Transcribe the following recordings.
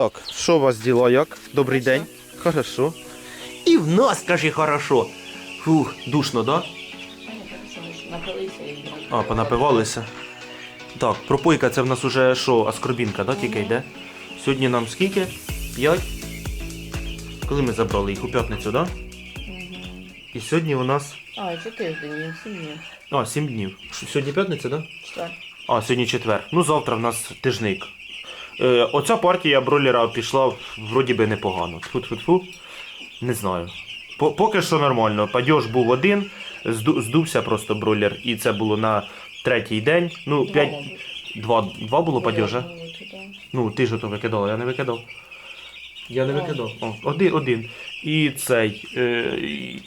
Так, що у вас діла, як? Добрий день. Хорошо. І в нас, каже, хорошо. Фух, душно, да? Напилися і А, понапивалися. Так, пропойка це в нас уже що, аскорбінка, да, тільки йде? Сьогодні нам скільки? П'ять? Коли ми забрали їх? У п'ятницю, да? І сьогодні у нас. А, це тиждень, сім днів. А, сім днів. Сьогодні п'ятниця, да? Четвер. А, сьогодні четвер. Ну, завтра в нас тижник. Е, оця партія бролера пішла вроді би непогано. Тфу-тфу-тфу. Не знаю. По- поки що нормально. Падьож був один, зду- здувся просто бролер, і це було на третій день. Ну, Два, п'ять. мабуть. Два, два було падьожа. Ну, ти ж ото викидала, я не викидав. Я не викидав. О, один, один. І цей. Е,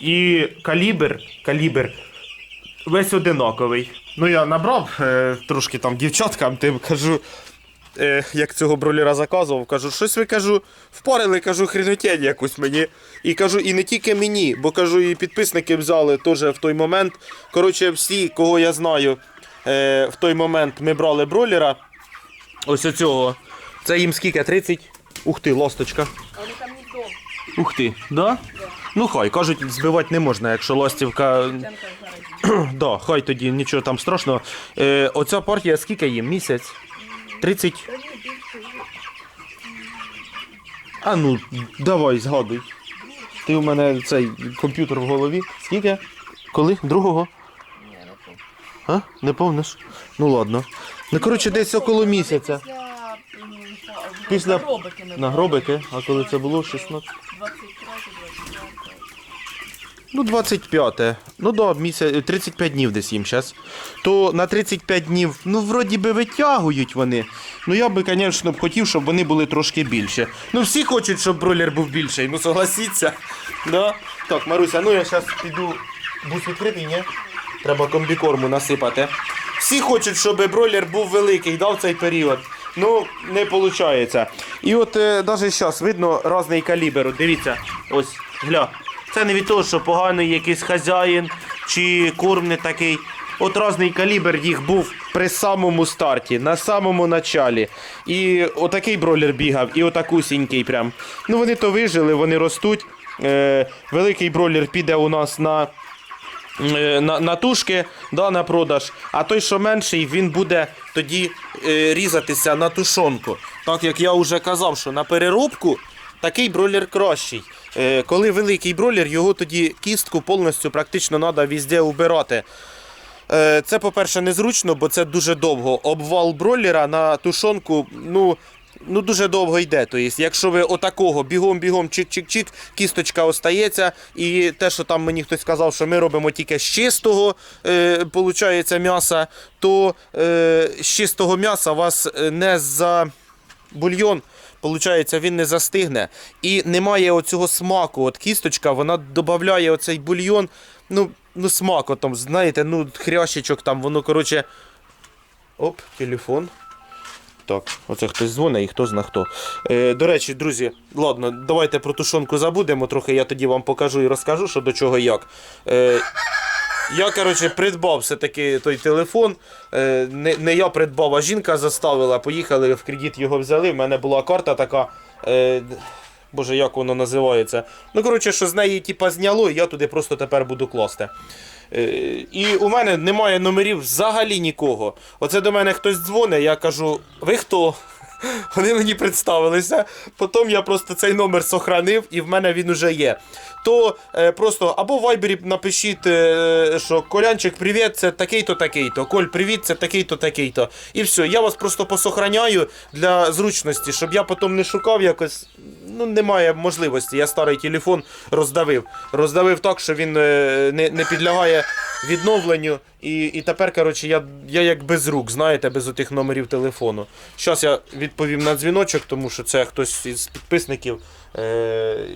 і калібр, калібр весь одинаковий. Ну, я набрав е, трошки там дівчаткам, тим кажу, е, як цього бролера заказував, кажу, щось ви кажу, впарили, кажу, хренотень якусь мені. І кажу, і не тільки мені, бо кажу, і підписники взяли теж в той момент. Коротше, всі, кого я знаю, е, в той момент ми брали бролера. Ось оцього. Це їм скільки? 30? Ух ти, ласточка. Ух ти, да? Ну хай, кажуть, збивати не можна, якщо ластівка. Да, хай тоді нічого там страшного. Е, оця партія скільки їм? Місяць? 30? Та ні, більше. А ну, давай, згадуй. Ти у мене цей комп'ютер в голові. Скільки? Коли? Другого? А? Не помниш? Ну ладно. Ну, коротше, десь около місяця. Після, м, па- Після- на гробики ми На гробики, а коли це було? 16? 23 24 Ну, 25. Ну да, місяць, 35 днів десь їм зараз. То на 35 днів, ну, вроді би витягують вони. Ну я би, звісно, хотів, щоб вони були трошки більше. Ну, всі хочуть, щоб бролер був більший, ну согласіться. Да? Так, Маруся, ну я зараз піду. Бус відкритий, ні? Треба комбікорму насипати. Всі хочуть, щоб бролер був великий, да, в цей період. Ну, не виходить. І от навіть зараз видно різний калібр. Дивіться, ось, гля. Це не від того, що поганий якийсь хазяїн чи корм такий. От різний калібр їх був при самому старті, на самому началі. І отакий бролер бігав, і отакусінький прям. Ну вони то вижили, вони ростуть. Е, великий бролер піде у нас на е, на, на тушки да, на продаж, а той, що менший, він буде тоді е, різатися на тушонку. Так як я вже казав, що на переробку такий бролер кращий. Е, коли великий бролер, його тоді кістку повністю практично треба везде убирати. Е, Це, по-перше, незручно, бо це дуже довго. Обвал бройлера на тушонку, ну. Ну, дуже довго йде. Тобто, якщо ви отакого бігом-бігом, чик-чик-чик, кісточка остається. І те, що там мені хтось сказав, що ми робимо тільки з чистого е, м'яса, то е, з чистого м'яса вас е, не за бульйон. Получається, він не застигне. І немає оцього смаку. От кісточка, вона додає оцей бульйон. Ну, ну смак, от там, знаєте, ну, хрящичок там, воно, коротше. Оп, телефон. Так, оце хтось дзвонить і хто зна хто. Е, до речі, друзі, ладно, давайте про тушонку забудемо трохи, я тоді вам покажу і розкажу, що до чого як. Е, я, коротше, придбав все-таки той телефон. Е, не, не я придбав, а жінка заставила. Поїхали в кредит його взяли. В мене була карта така. Е, Боже, як воно називається? Ну, коротше, що з неї типа, зняло, і я туди просто тепер буду класти. Е, І у мене немає номерів взагалі нікого. Оце до мене хтось дзвонить, я кажу, ви хто? Вони мені представилися. Потім я просто цей номер сохранив і в мене він уже є. То е, просто або в вайбері напишіть, е, що Колянчик, привіт, це такий-то, такий-то. Коль, привіт, це такий-то, такий-то. І все, я вас просто посохраняю для зручності, щоб я потім не шукав якось. Ну, немає можливості. Я старий телефон роздавив. Роздавив так, що він е, не, не підлягає відновленню. І, і тепер, коротше, я, я як без рук, знаєте, без отих номерів телефону. Зараз я відповім на дзвіночок, тому що це хтось із підписників. Е,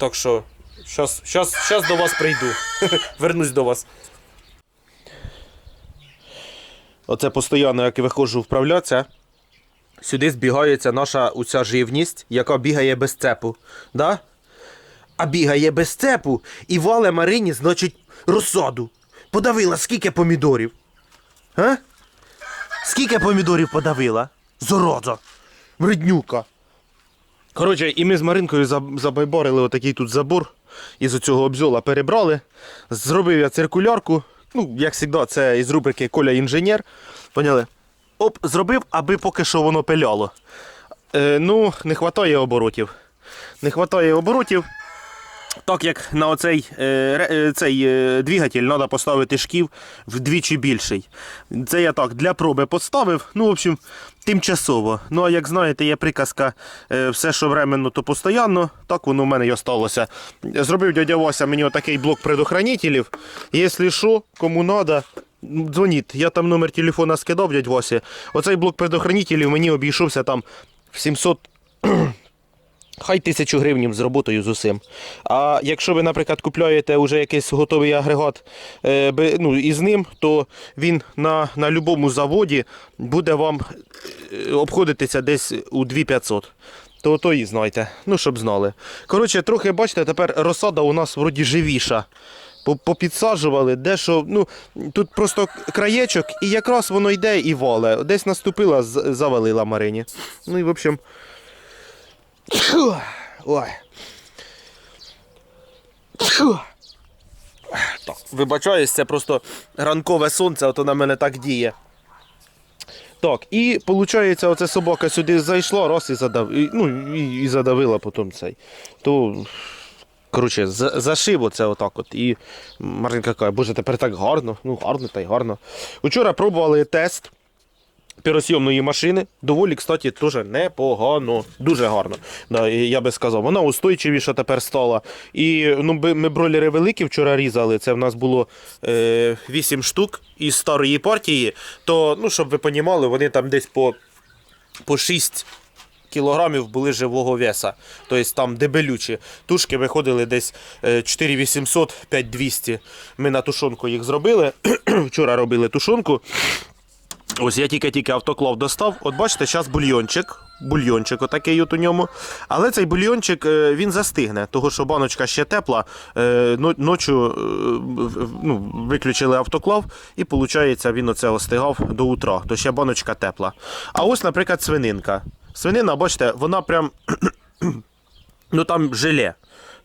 так що, щас, щас, щас до вас прийду. Вернусь до вас. Оце постійно, як я виходжу вправлятися. Сюди збігається наша уця живність, яка бігає без цепу. Да? А бігає без цепу і вале Марині, значить, розсаду. Подавила скільки помідорів? А? Скільки помідорів подавила? Зороза. Вреднюка. Коротше, і ми з Маринкою забайборили отакий тут забор. Із оцього обзола перебрали. Зробив я циркулярку. Ну, як завжди, це із рубрики Коля інженер. Поняли? Оп, зробив, аби поки що воно пиляло. Е, ну, не вистачає оборотів. Не вистачає оборотів. Так як на оцей е, е, цей е, двигатель треба поставити шків вдвічі більший. Це я так для проби поставив. Ну, в общем, тимчасово. Ну, а як знаєте, є приказка все, що временно, то постійно. Так воно в мене й осталося. Зробив дядя Вася мені отакий блок предохранителів. Якщо що, кому треба, дзвоніть. Я там номер телефона скидав дядь Васі. Оцей блок предохранителів мені обійшовся там в 700 Хай тисячу гривнів з роботою з усім. А якщо ви, наприклад, купляєте вже якийсь готовий агрегат е, ну, із ним, то він на, на будь-якому заводі буде вам е, обходитися десь у 2500. То то і знайте, ну щоб знали. Коротше, трохи бачите, тепер розсада у нас вроді живіша. Попідсаджували, де що, ну тут просто краєчок, і якраз воно йде і вале. Десь наступила, завалила Марині. Ну і в общем. Ой. Так, вибачаюсь, це просто ранкове сонце, ото на мене так діє. Так, і виходить, оця собака сюди зайшла, раз і задав, і, ну, і, і задавила потім цей. То, коротше, за- оце отак от. І Маринка каже, боже, тепер так гарно. Ну, гарно та й гарно. Учора пробували тест піросйомної машини. Доволі, кстати, теж непогано. Дуже гарно. Да, я би сказав. Вона устойчивіша тепер стала. І ну, ми бройлери великі вчора різали. Це в нас було е, 8 штук із старої партії. То, ну, щоб ви понімали, вони там десь по, по 6 кілограмів були живого веса. Тобто там дебелючі. Тушки виходили десь е, 4800, 5200. Ми на тушонку їх зробили. Вчора робили тушонку. Ось я тільки-тільки автоклав достав. От бачите, зараз бульйончик. Бульйончик отакий от у ньому. Але цей бульйончик е, він застигне, тому що баночка ще тепла. Е, но- Ночі е, ну, виключили автоклав, і виходить, він оце остигав до утра. То ще баночка тепла. А ось, наприклад, свининка. Свинина, бачите, вона прям. Ну там желе.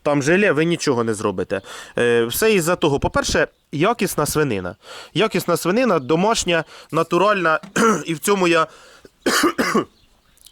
Там желе, ви нічого не зробите. Е, все із-за того, по-перше, якісна свинина. Якісна свинина, домашня, натуральна, і в цьому я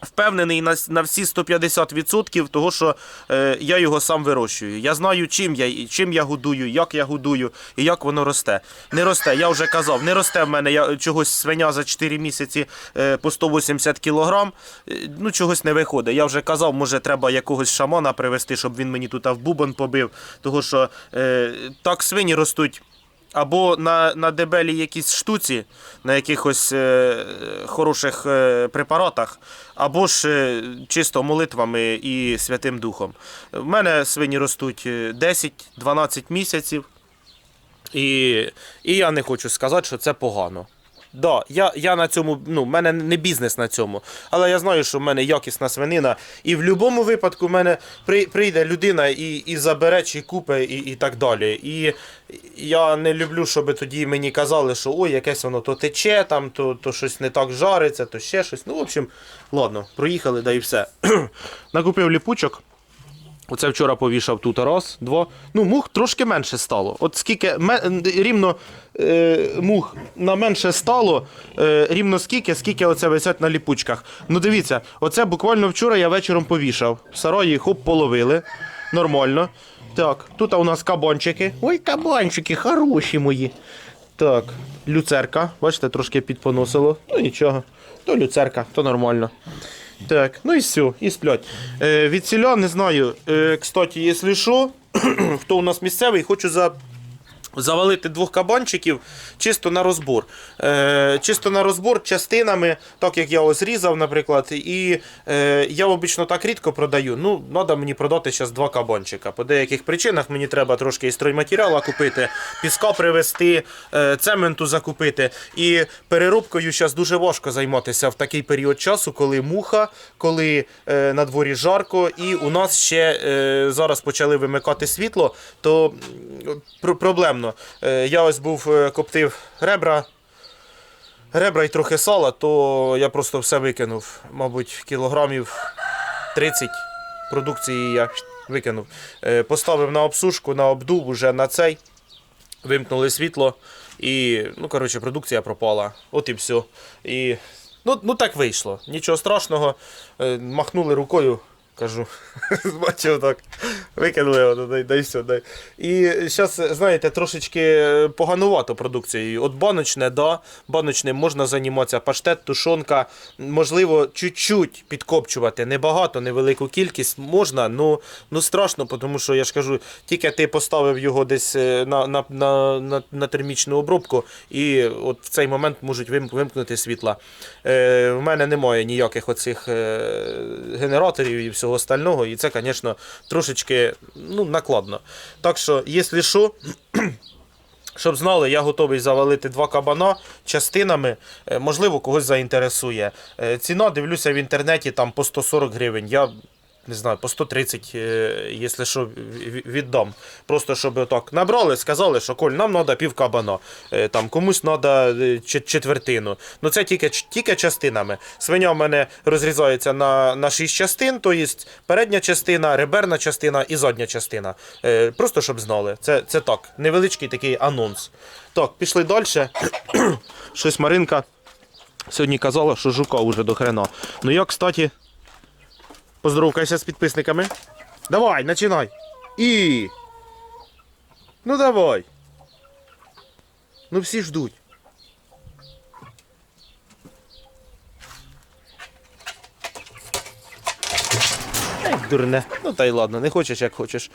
впевнений на, на всі 150% того, що е, я його сам вирощую. Я знаю, чим я, чим я годую, як я годую і як воно росте. Не росте, я вже казав, не росте в мене я, чогось свиня за 4 місяці е, по 180 кілограм. Е, ну, чогось не виходить. Я вже казав, може, треба якогось шамана привезти, щоб він мені тут в бубон побив. Того що е, так свині ростуть. Або на, на дебелі якісь штуці, на якихось е, хороших е, препаратах, або ж е, чисто молитвами і Святим Духом. В мене свині ростуть е, 10-12 місяців, і, і я не хочу сказати, що це погано. Да, я, я на цьому, ну, в мене не бізнес на цьому, але я знаю, що в мене якісна свинина, і в будь-якому випадку в мене при, прийде людина і, і забере чи купе, і, і так далі. І я не люблю, щоб тоді мені казали, що ой, якесь воно то тече, там, то, то щось не так жариться, то ще щось. Ну, в общем, ладно, проїхали, да і все. Накупив ліпучок. Оце вчора повішав тут раз, два. Ну, мух трошки менше стало. От скільки рівно е, мух на менше стало, е, рівно скільки, скільки оце висять на ліпучках. Ну дивіться, оце буквально вчора я вечором повішав. В сараї хоп половили. Нормально. Так, тут у нас кабанчики. Ой, кабанчики, хороші мої. Так, люцерка. Бачите, трошки підпоносило. Ну нічого. То люцерка, то нормально. Так, ну і все, і сплять. Е, від селя не знаю. Е, кстати, якщо що, хто у нас місцевий, хочу за. Завалити двох кабанчиків чисто на розбор. Е, чисто на розбор частинами, так як я ось різав, наприклад. І е, я обично так рідко продаю. Ну, треба мені продати зараз два кабанчика. По деяких причинах мені треба трошки і стройматеріалу купити, піска привезти, е, цементу закупити. І переробкою зараз дуже важко займатися в такий період часу, коли муха, коли е, на дворі жарко, і у нас ще е, зараз почали вимикати світло, то м, пр- проблемно. Е, я ось був е, коптив ребра. Ребра і трохи сала, то я просто все викинув, мабуть, кілограмів 30 продукції я викинув. Е, Поставив на обсушку, на обдув уже на цей. Вимкнули світло і, ну, коротше, продукція пропала. От і все. І, ну, ну так вийшло. Нічого страшного. Махнули рукою, кажу, бачив так. Викинули його, дай, дай все, дай. І зараз, знаєте, трошечки поганувато продукцією. От баночне, да, баночним можна займатися, паштет, тушонка, можливо, чуть-чуть підкопчувати, небагато, невелику кількість можна, ну, ну страшно, тому що я ж кажу, тільки ти поставив його десь е, на, на, на, на, на термічну обробку, і от в цей момент можуть вим- вимкнути світла. Е, в мене немає ніяких оцих е, генераторів і всього остального, і це, звісно, трошечки ну, накладно. Так що, якщо що. Щоб знали, я готовий завалити два кабана частинами. Е, Можливо, когось заінтересує. Е, Ціна, дивлюся в інтернеті, там по 140 гривень. Я не знаю, по 130, е, якщо що, віддам. Просто щоб так набрали, сказали, що Коль, нам треба пів кабана, Е, там, комусь треба четвертину. Ну це тільки, тільки частинами. Свиня в мене розрізається на, на 6 частин, то є передня частина, реберна частина і задня частина. Е, Просто щоб знали. Це, це так, невеличкий такий анонс. Так, пішли далі. Щось Маринка сьогодні казала, що жука вже до хрена. Ну я, кстати, поздоровкайся з підписниками. Давай, починай. І. Ну давай. Ну всі ждуть. Дурне. Ну та й ладно, не хочеш, як хочеш.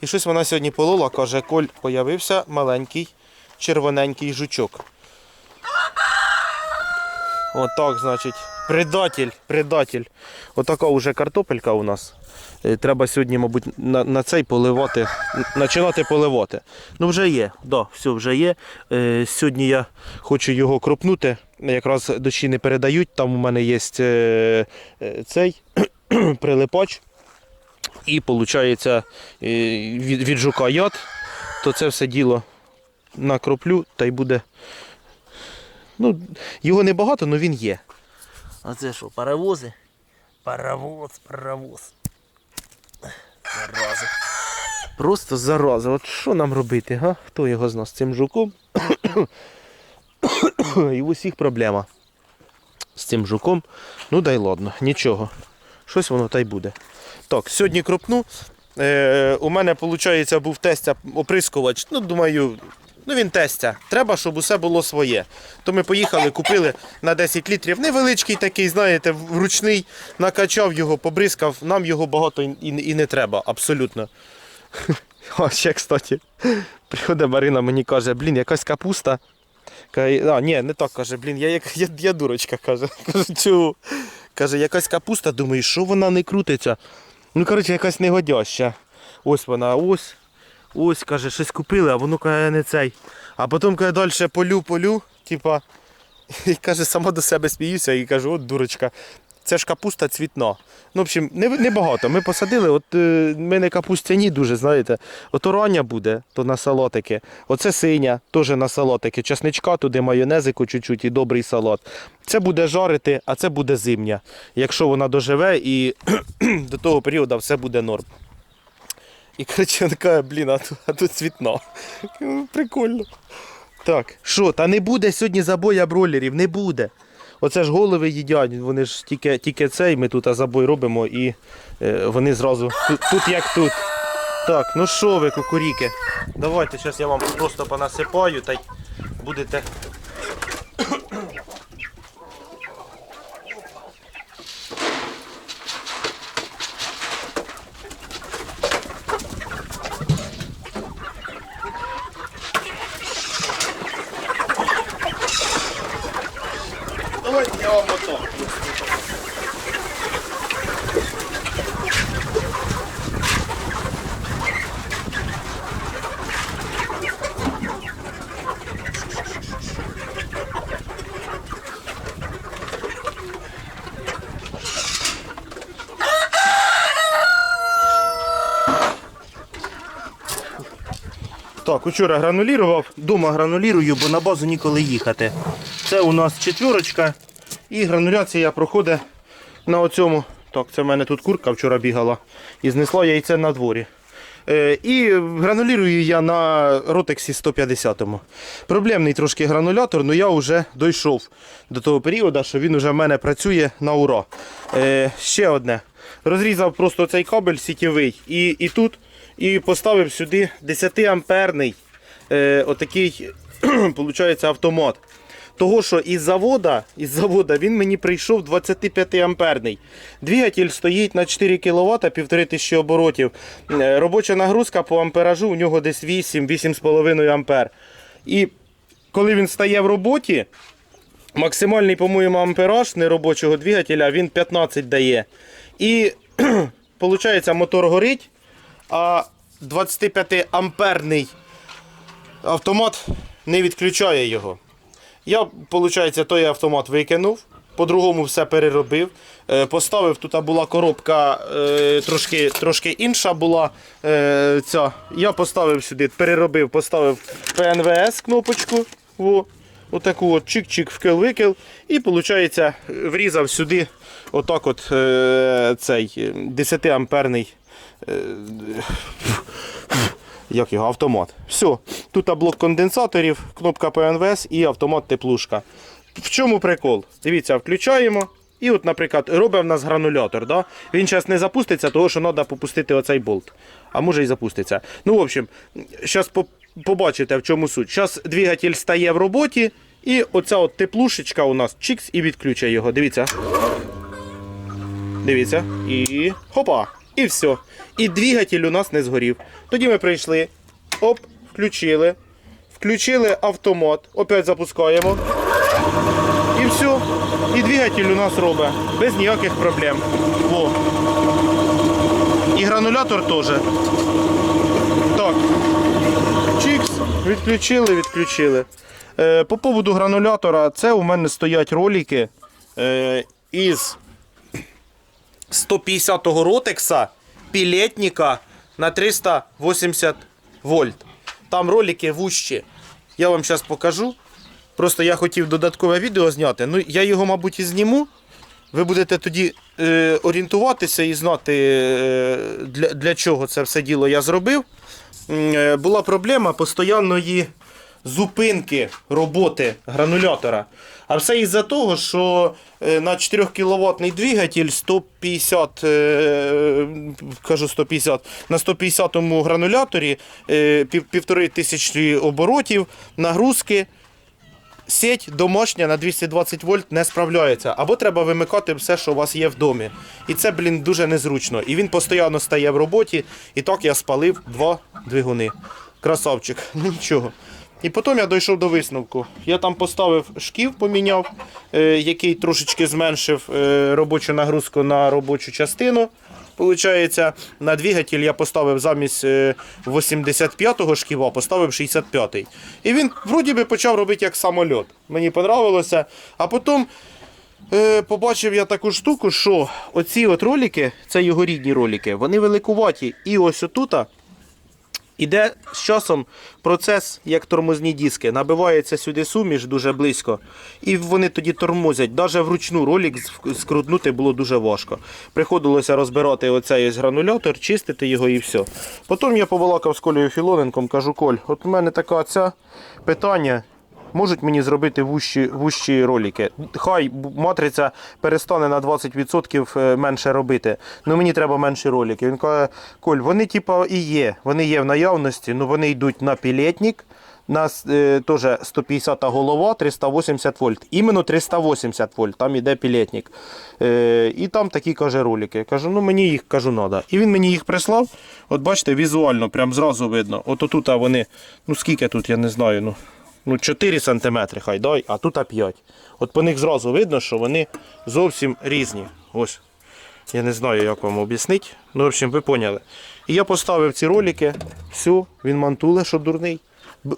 І щось вона сьогодні полола, каже, Коль, появився маленький червоненький жучок. Отак, значить, предатель, предатель. Отака вже картопелька у нас. Е, Треба сьогодні, мабуть, на, на цей поливати, починати поливати. Ну, вже є, да, все вже є. Е, сьогодні я хочу його кропнути. Якраз дощі не передають. Там у мене є е, е, цей прилипач. І виходить від, від жука яд, то це все діло накроплю та й буде. Ну, його небагато, але він є. А це що, паровози? Паровоз, паровоз. Зарази. Просто зараза. От що нам робити, га? Хто його зна з цим жуком? І в усіх проблема. З цим жуком. Ну дай ладно, нічого. Щось воно та й буде. Так, сьогодні кропну. Е, у мене, виходить, був тестя оприскувач. Ну, думаю, ну він тестя. Треба, щоб усе було своє. То ми поїхали, купили на 10 літрів. Невеличкий такий, знаєте, вручний, накачав його, побризкав. Нам його багато і, і, не треба, абсолютно. А ще, кстати, приходить Марина, мені каже, блін, якась капуста. Каже, А, ні, не так каже, блін, я, як- я, я дурочка, каже. Чу. Каже, якась капуста, думаю, що вона не крутиться. Ну, коротше, якась негодяща. Ось вона, ось. Ось, каже, щось купили, а воно каже, не цей. А потім каже, далі полю, полю, типа, і каже, сама до себе сміюся і кажу, от дурочка. Це ж капуста цвітна. Ну, в общем, не, не багато. Ми посадили, от е, ми не капустяні дуже, знаєте. От рання буде, то на салатики. Оце синя, теж на салатики. Часничка, туди майонезику чуть-чуть і добрий салат. Це буде жарити, а це буде зимня. Якщо вона доживе і до того періоду все буде норм. І коротше, каже, блін, а тут, а тут цвітна. Ну, Прикольно. Так, що, та не буде сьогодні забоя бройлерів, не буде. Оце ж голови їдять, вони ж тільки, тільки цей, ми тут забой робимо і е, вони зразу тут, тут як тут. Так, ну що ви, кукуріки? Давайте зараз я вам просто понасипаю та й будете. Давайте я вам ото. Так, учора гранулірував, дома гранулірую, бо на базу ніколи їхати. Це у нас четверочка. І грануляція проходить на оцьому Так, це в мене тут курка вчора бігала і знесла яйце на дворі. Е, і гранулірую я на ротексі 150. Проблемний трошки гранулятор, але я вже дійшов до того періоду, що він вже в мене працює на ура. Е, ще одне. Розрізав просто цей кабель сітєвий і, і тут, і поставив сюди 10 амперний е, отакий, виходить, автомат. Того, що із завода, із завода він мені прийшов 25 амперний. Двигатель стоїть на 4 кВт, 1500 оборотів. Е, Робоча нагрузка по амперажу у нього десь 8-8,5 ампер. І коли він стає в роботі, максимальний, по-моєму, ампераж неробочого двигателя він 15 дає. І виходить, мотор горить, а 25 амперний автомат не відключає його. Я, виходить, той автомат викинув, по-другому все переробив. Е, Поставив, тут була коробка е, трошки, трошки інша була. е, ця. Я поставив сюди, переробив, поставив ПНВС кнопочку. Во, отаку от чик-чик вкил-викил. І, виходить, врізав сюди отак от цей 10 амперний як його, автомат. Все. Тут блок конденсаторів, кнопка ПНВС і автомат теплушка. В чому прикол? Дивіться, включаємо. І от, наприклад, робить в нас гранулятор. Да? Він зараз не запуститься, тому що треба попустити оцей болт. А може і запуститься. Ну, в общем, зараз побачите, в чому суть. Зараз двигатель стає в роботі, і оця от теплушечка у нас чикс і відключає його. Дивіться. Дивіться. І хопа. І все. І двигатель у нас не згорів. Тоді ми прийшли. Оп, включили. Включили автомат. Опять запускаємо. І все. І двигатель у нас робить. Без ніяких проблем. Во. І гранулятор теж. Так. Чікс. Відключили, відключили. Е, по поводу гранулятора, це у мене стоять ролики е, із 150-го ротекса пілетника на 380 вольт. Там ролики вущі. Я вам зараз покажу. Просто я хотів додаткове відео зняти. Ну, я його, мабуть, і зніму. Ви будете тоді е, орієнтуватися і знати, е, для, для чого це все діло я зробив. Е, була проблема постійної зупинки роботи гранулятора. А все із-за того, що е, на 4 кВт двигатель 150, е, кажу 150, на 150 грануляторі е, півтори тисячі оборотів, нагрузки. Сеть домашня на 220 вольт не справляється. Або треба вимикати все, що у вас є в домі. І це, блін, дуже незручно. І він постійно стає в роботі. І так я спалив два двигуни. Красавчик, ну нічого. І потім я дійшов до висновку. Я там поставив шків, поміняв, е, який трошечки зменшив е, робочу нагрузку на робочу частину. Получається, на двигатель я поставив замість е, 85-го шківа, поставив 65-й. І він вроді би почав робити як самольот. Мені подобалося. А потім е, побачив я таку штуку, що оці от ролики, це його рідні ролики, вони великуваті. І ось отута Іде з часом процес, як тормозні диски. Набивається сюди суміш дуже близько, і вони тоді тормозять. Навіть вручну ролик ск- скрутнути було дуже важко. Приходилося розбирати оцей ось гранулятор, чистити його і все. Потім я побалакав з Колею Філоненком, кажу, Коль, от у мене така ця питання. Можуть мені зробити вущі, вущі ролики. Хай матриця перестане на 20% е, менше робити. Ну мені треба менші ролики. Він каже, Коль, вони типа і є. Вони є в наявності, але вони йдуть на пілетник. На е, теж 150 голова, 380 вольт. Іменно 380 вольт, там іде пілетник. Е, і там такі каже ролики. Кажу, ну мені їх кажу, надо. І він мені їх прислав. От бачите, візуально, прям зразу видно. От отут вони, ну скільки тут, я не знаю. ну ну, 4 см хай дай, а тут 5. От по них зразу видно, що вони зовсім різні. Ось. Я не знаю, як вам об'яснити. Ну, в общем, ви поняли. І я поставив ці ролики, все, він мантуле, що дурний.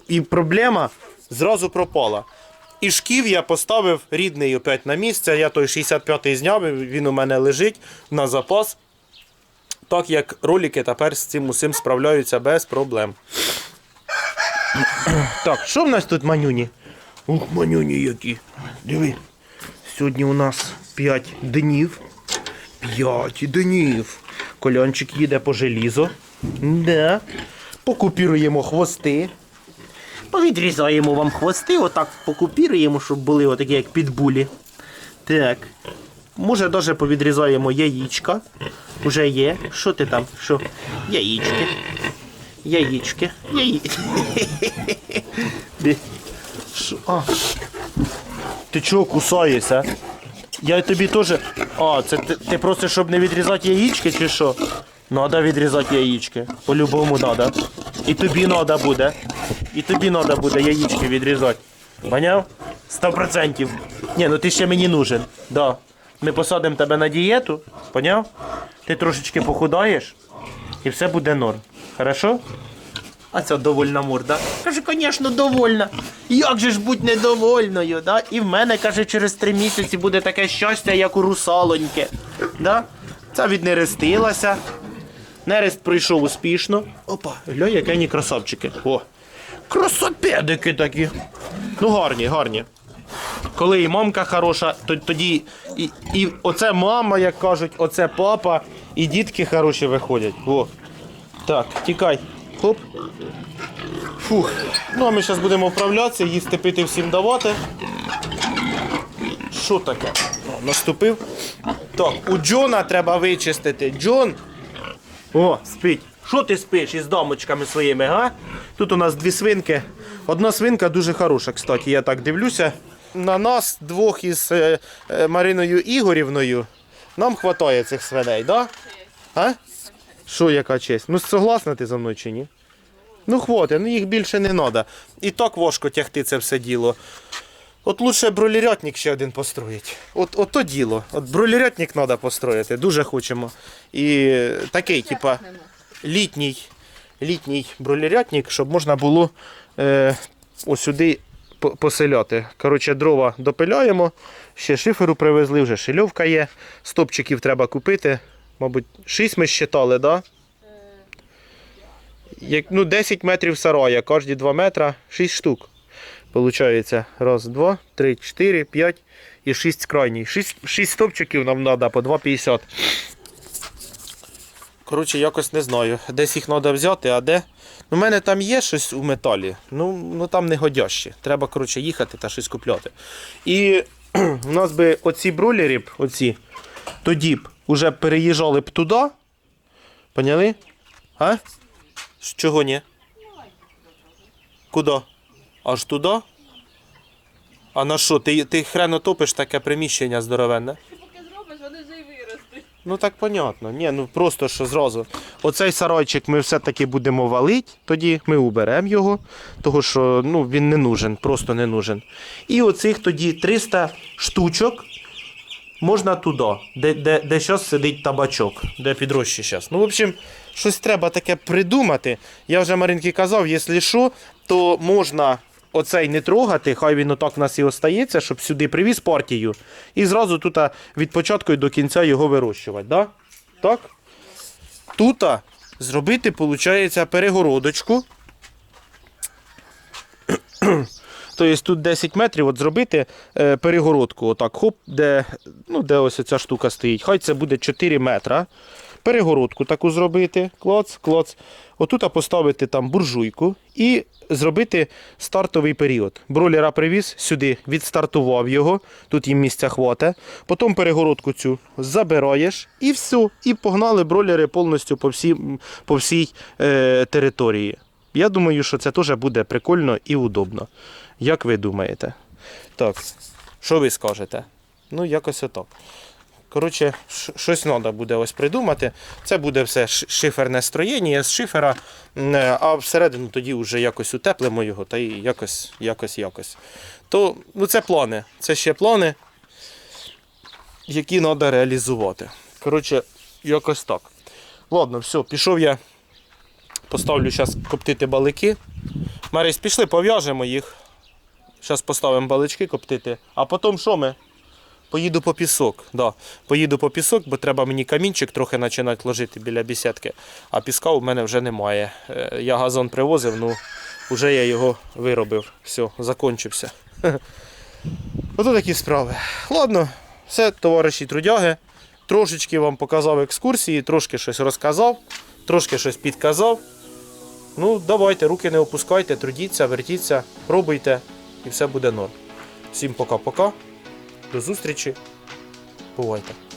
І проблема зразу пропала. І шків я поставив рідний опять на місце. Я той 65-й зняв, він у мене лежить на запас. Так як ролики тепер з цим усім справляються без проблем. Так, що в нас тут манюні? Ух, манюні які. Диви. Сьогодні у нас 5 днів. П'ять днів. Колянчик їде по желізо. Да. Покупіруємо хвости. Повідрізаємо вам хвости, отак покупіруємо, щоб були отакі, як підбулі. Так. Може, навіть повідрізаємо яєчка. Уже є. Що ти там? Що? Яєчки. Яєчки. Де? А. Ти чого кусаєшся? Я тобі теж. А, це ти, ти просиш, щоб не відрізати яєчки чи що? Надо відрізати яєчки. По-любому надо. І тобі надо буде. І тобі надо буде яєчки відрізати. Поняв? Сто процентів. Ні, ну ти ще мені нужен. Да. Ми посадимо тебе на дієту, поняв? Ти трошечки похудаєш і все буде норм. Хорошо? А це довольна морда. Каже, звісно, довольна. Як же ж бути недовольною, да? І в мене, каже, через три місяці буде таке щастя, як у русалоньки. Да? Ця віднерестилася. Нерест пройшов успішно. Опа, глянь, які вони красавчики. О. Красопедики такі. Ну, гарні, гарні. Коли і мамка хороша, то тоді і, і оце мама, як кажуть, оце папа, і дітки хороші виходять. О. Так, тікай. Хоп. Фух. Ну, а ми зараз будемо вправлятися, їсти пити всім давати. Що таке? О, наступив. Так, у Джона треба вичистити. Джон. О, спить. Що ти спиш із дамочками своїми, га? Тут у нас дві свинки. Одна свинка дуже хороша, кстати, я так дивлюся. На нас двох із е, е, Мариною Ігорівною нам вистачає цих свиней, да? А? Що, яка честь? Ну согласна ти за мною чи ні? Ну хватить, ну їх більше не треба. І так важко тягти це все діло. От лучше бролерятник ще один построїть. От, от то діло. От бролерятник треба построїти, дуже хочемо. І такий, типа, літній, літній бролерятник, щоб можна було е, ось сюди поселяти. Коротше, дрова допиляємо, ще шиферу привезли, вже шильовка є. Стопчиків треба купити. Мабуть, 6 ми щитали? Да? Як, ну, 10 метрів сарая, кожні 2 метри, 6 штук. Получається, раз, два, три, чотири, п'ять і шість крайній. Шість, шість стопчиків нам треба по 2,50. Коротше, якось не знаю. Десь їх треба взяти, а де? У мене там є щось у металі, ну, ну там не годяще. Треба, коротше, їхати та щось купляти. І у нас би оці бролери, б, оці, тоді б уже переїжджали б туди. Поняли? А? З чого ні? Куди? Аж туди? А на що? Ти, ти хрен топиш таке приміщення здоровенне? Поки зробиш, вони вже й виростуть. Ну так понятно. Ні, ну просто що зразу. Оцей сарайчик ми все-таки будемо валити, тоді ми уберемо його, тому що ну, він не нужен, просто не нужен. І оцих тоді 300 штучок можна туди, де, де, де зараз сидить табачок, де підрощі зараз. Ну, в общем, щось треба таке придумати. Я вже Маринки казав, якщо що, то можна оцей не трогати, хай він отак в нас і остається, щоб сюди привіз партію. І зразу тут від початку і до кінця його вирощувати. Да? Так? Тут зробити, виходить, перегородочку. Тобто тут 10 метрів от зробити е, перегородку, отак, хоп, де, ну, де ось ця штука стоїть. Хай це буде 4 метра. Перегородку таку зробити, клоц, клоц. Отут поставити там буржуйку і зробити стартовий період. Бролера привіз сюди, відстартував його, тут їм місця хвата. Потім перегородку цю забираєш і все. І погнали бролери повністю по всій, по всій е, території. Я думаю, що це теж буде прикольно і удобно. Як ви думаєте? Так, що ви скажете? Ну, якось отак. Коротше, щось треба буде ось придумати. Це буде все шиферне строєння з шифера, е, а всередину тоді вже якось утеплимо його та і якось, якось, якось. То ну, це плани. Це ще плани, які треба реалізувати. Коротше, якось так. Ладно, все, пішов я. Поставлю зараз коптити балики. Марись, пішли, пов'яжемо їх. Зараз поставимо балички коптити. А потім що ми? Поїду по пісок. Да. Поїду по пісок, бо треба мені камінчик трохи починати ложити біля бісідки. А піска у мене вже немає. Е, Я газон привозив, ну вже я його виробив. Все, закончився. Ото такі справи. Ладно, все, товариші трудяги. Трошечки вам показав екскурсії, трошки щось розказав, трошки щось підказав. Ну, давайте, руки не опускайте, трудіться, вертіться, пробуйте і все буде норм. Всім пока-пока. До зустрічі. Бувайте.